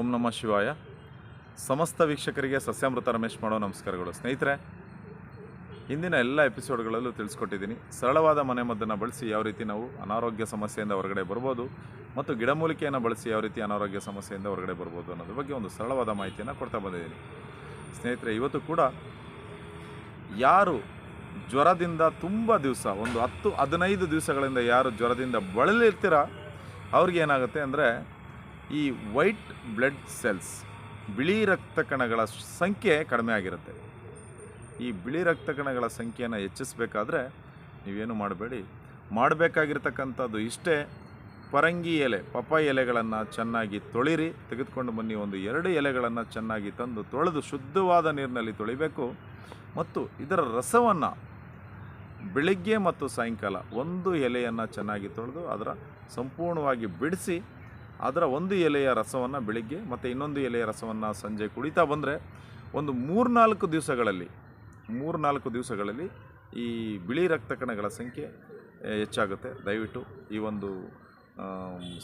ಓಂ ನಮಃ ಶಿವಾಯ. ಸಮಸ್ತ ವೀಕ್ಷಕರಿಗೆ ಸಸ್ಯಾಮೃತ ರಮೇಶ್ ಮಾಡೋ ನಮಸ್ಕಾರಗಳು. ಸ್ನೇಹಿತರೆ ಹಿಂದಿನ ಎಲ್ಲ ಎಪಿಸೋಡ್ಗಳಲ್ಲೂ ತಿಳಿಸ್ಕೊಟ್ಟಿದ್ದೀನಿ. ಸರಳವಾದ ಮನೆಮದ್ದನ್ನು ಬಳಸಿ ಯಾವ ರೀತಿ ನಾವು ಅನಾರೋಗ್ಯ ಸಮಸ್ಯೆಯಿಂದ ಹೊರಗಡೆ ಬರ್ಬೋದು ಮತ್ತು ಗಿಡಮೂಲಿಕೆಯನ್ನು ಬಳಸಿ ಯಾವ ರೀತಿ ಅನಾರೋಗ್ಯ ಸಮಸ್ಯೆಯಿಂದ ಹೊರಗಡೆ ಬರ್ಬೋದು ಅನ್ನೋದ್ರ ಬಗ್ಗೆ ಒಂದು ಸರಳವಾದ ಮಾಹಿತಿಯನ್ನು ಕೊಡ್ತಾ ಬಂದಿದ್ದೀನಿ. ಸ್ನೇಹಿತರೆ, ಇವತ್ತು ಕೂಡ ಯಾರು ಜ್ವರದಿಂದ ತುಂಬ ದಿವಸ, ಒಂದು ಹತ್ತು ಹದಿನೈದು ದಿವಸಗಳಿಂದ ಯಾರು ಜ್ವರದಿಂದ ಬಳಲಿರ್ತೀರ ಅವ್ರಿಗೆ ಏನಾಗುತ್ತೆ ಅಂದರೆ ಈ ವೈಟ್ ಬ್ಲಡ್ ಸೆಲ್ಸ್ ಬಿಳಿ ರಕ್ತ ಕಣಗಳ ಸಂಖ್ಯೆ ಕಡಿಮೆ ಆಗಿರುತ್ತೆ. ಈ ಬಿಳಿ ರಕ್ತ ಕಣಗಳ ಸಂಖ್ಯೆಯನ್ನು ಹೆಚ್ಚಿಸಬೇಕಾದ್ರೆ ನೀವೇನು ಮಾಡಬೇಡಿ. ಮಾಡಬೇಕಾಗಿರ್ತಕ್ಕಂಥದ್ದು ಇಷ್ಟೇ, ಪರಂಗಿ ಎಲೆ, ಪಪ್ಪಾಯಿ ಎಲೆಗಳನ್ನು ಚೆನ್ನಾಗಿ ತೊಳಿರಿ, ತೆಗೆದುಕೊಂಡು ಬನ್ನಿ. ಒಂದು ಎರಡು ಎಲೆಗಳನ್ನು ಚೆನ್ನಾಗಿ ತಂದು ತೊಳೆದು ಶುದ್ಧವಾದ ನೀರಿನಲ್ಲಿ ತೊಳಿಬೇಕು. ಮತ್ತು ಇದರ ರಸವನ್ನು ಬೆಳಿಗ್ಗೆ ಮತ್ತು ಸಾಯಂಕಾಲ ಒಂದು ಎಲೆಯನ್ನು ಚೆನ್ನಾಗಿ ತೊಳೆದು ಅದರ ಸಂಪೂರ್ಣವಾಗಿ ಬಿಡಿಸಿ ಅದರ ಒಂದು ಎಲೆಯ ರಸವನ್ನು ಬೆಳಿಗ್ಗೆ ಮತ್ತು ಇನ್ನೊಂದು ಎಲೆಯ ರಸವನ್ನು ಸಂಜೆ ಕುಡಿತಾ ಬಂದರೆ ಒಂದು ಮೂರ್ನಾಲ್ಕು ದಿವಸಗಳಲ್ಲಿ ಮೂರ್ನಾಲ್ಕು ದಿವಸಗಳಲ್ಲಿ ಈ ಬಿಳಿ ರಕ್ತ ಕಣಗಳ ಸಂಖ್ಯೆ ಹೆಚ್ಚಾಗುತ್ತೆ. ದಯವಿಟ್ಟು ಈ ಒಂದು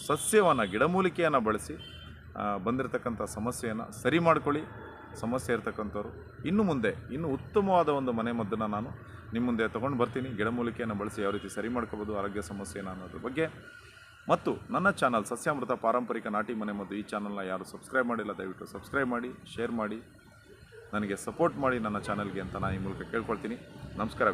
ಸಸ್ಯವನ್ನು, ಗಿಡಮೂಲಿಕೆಯನ್ನು ಬಳಸಿ ಬಂದಿರತಕ್ಕಂಥ ಸಮಸ್ಯೆಯನ್ನು ಸರಿ ಮಾಡ್ಕೊಳ್ಳಿ. ಸಮಸ್ಯೆ ಇರ್ತಕ್ಕಂಥವ್ರು. ಇನ್ನು ಮುಂದೆ, ಇನ್ನು ಉತ್ತಮವಾದ ಒಂದು ಮನೆಮದ್ದನ್ನು ನಾನು ನಿಮ್ಮ ಮುಂದೆ ತೊಗೊಂಡು ಬರ್ತೀನಿ. ಗಿಡಮೂಲಿಕೆಯನ್ನು ಬಳಸಿ ಯಾವ ರೀತಿ ಸರಿ ಮಾಡ್ಕೋಬೋದು, ಆರೋಗ್ಯ ಸಮಸ್ಯೆನ ಅನ್ನೋದ್ರ ಬಗ್ಗೆ ಮತ್ತು ನನ್ನ ಚಾನಲ್ ಸಸ್ಯಾಮೃತ ಪಾರಂಪರಿಕ ನಾಟಿ ಮನೆ ಮತ್ತು ಈ ಚಾನಲ್ನ ಯಾರು ಸಬ್ಸ್ಕ್ರೈಬ್ ಮಾಡಿಲ್ಲ, ದಯವಿಟ್ಟು ಸಬ್ಸ್ಕ್ರೈಬ್ ಮಾಡಿ, ಶೇರ್ ಮಾಡಿ. ನನಗೆ ಸಪೋರ್ಟ್ ಮಾಡಿ ನನ್ನ ಚಾನಲ್ಗೆ ಅಂತ ನಾನು ಈ ಮೂಲಕ ಕೇಳ್ಕೊಳ್ತೀನಿ. ನಮಸ್ಕಾರ.